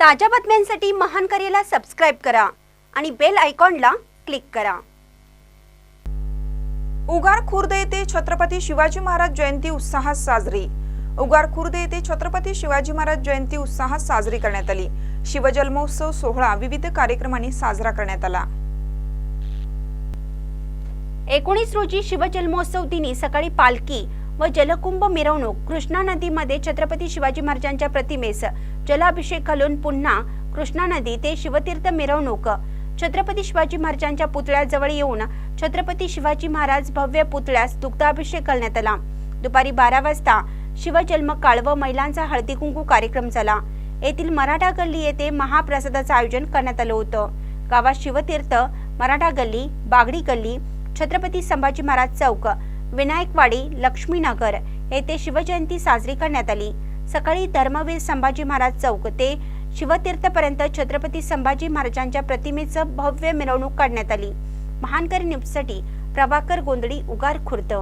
ताज्या बातम्यांसाठी महान करेला सबस्क्राईब करा आणि बेल आयकॉनला क्लिक करा. उगार खुर्द येथे छत्रपती शिवाजी महाराज जयंती उत्साहात साजरी. उगार खुर्द येथे छत्रपती शिवाजी महाराज जयंती उत्साहात साजरी करण्यात आली. शिवजन्मोत्सव सोहळा विविध कार्यक्रमांनी साजरा करण्यात आला. एकोणीस रोजी शिवजन्मोत्सव दिनी सकाळी पालखी व जलकुंभ मिरवणूक कृष्णा नदीमध्ये छत्रपती शिवाजी महाराजांच्या प्रतिमेस जलाभिषेक घालून पुन्हा कृष्णा नदी ते शिवतीर्थ मिरवणूक. छत्रपती शिवाजी महाराजांच्या पुतळ्याजवळ येऊन छत्रपती शिवाजी महाराज भव्य पुतळ्यास दुग्धाभिषेक घालण्यात आला. दुपारी बारा वाजता शिवजन्म काळ व महिलांचा हळदी कुंकू कार्यक्रम झाला. येथील मराठा गल्ली येथे महाप्रसादाचं आयोजन करण्यात आलं होतं. गावात शिवतीर्थ मराठा गल्ली बागडी गल्ली छत्रपती संभाजी महाराज चौक विनायकवाडी लक्ष्मीनगर येथे शिवजयंती साजरी करण्यात आली. सकाळी धर्मवीर संभाजी महाराज चौक ते शिवतीर्थपर्यंत छत्रपती संभाजी महाराजांच्या प्रतिमेचं भव्य मिरवणूक काढण्यात आली. महानकर न्यूजसाठी प्रभाकर गोंधळी उगार खुर्द.